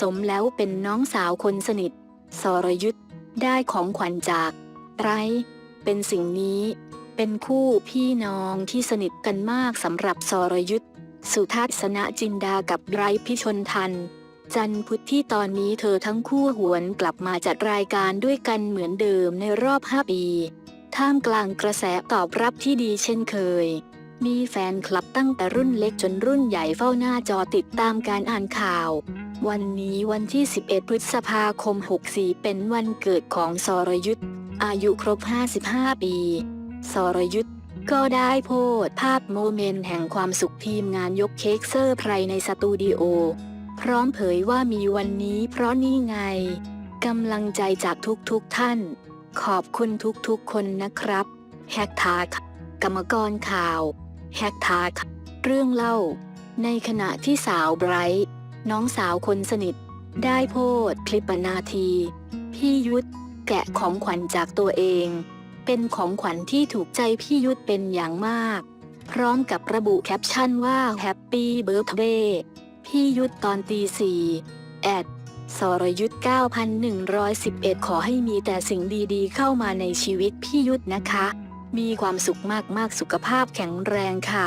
สมแล้วเป็นน้องสาวคนสนิท สรยุทธได้ของขวัญจากไรเป็นสิ่งนี้เป็นคู่พี่น้องที่สนิทกันมากสำหรับสรยุทธสุทัศนจินดากับไรพิชนทัน จันพุทธที่ตอนนี้เธอทั้งคู่หวนกลับมาจัดรายการด้วยกันเหมือนเดิมในรอบ 5 ปี ท่ามกลางกระแสตอบรับที่ดีเช่นเคย มีแฟนคลับตั้งแต่รุ่นเล็กจนรุ่นใหญ่เฝ้าหน้าจอติดตามการอ่านข่าว วันนี้วันที่ 11 พฤษภาคม 64 เป็นวันเกิดของสรยุทธ์อายุครบ 55 ปี สรยุทธ์ก็ได้โพสต์ภาพโมเมนต์แห่งความสุขทีมงานยกเค้กเซอร์ไพร์ในสตูดิโอ พร้อมเผยว่ามีวันนี้เพราะนี่ไงกำลังใจจากทุกๆทท่าน ขอบคุณทุกๆคนนะครับ แฮกทากกรรมกรข่าว แฮกทากเรื่องเล่า ในขณะที่สาวไบรท์น้องสาวคนสนิท ได้โพสคลิปนาที พี่ยุทธแกะของขวัญจากตัวเอง เป็นของขวัญที่ถูกใจพี่ยุทธเป็นอย่างมาก พร้อมกับระบุแคปชั่นว่าแฮปปี้เบิร์ d เดย์พี่ยุทธตอนตีสี่แอดสรยุทธ9,111 ขอให้มีแต่สิ่งดีๆ เข้ามาในชีวิตพี่ยุทธนะคะ มีความสุขมากๆ สุขภาพแข็งแรงค่ะ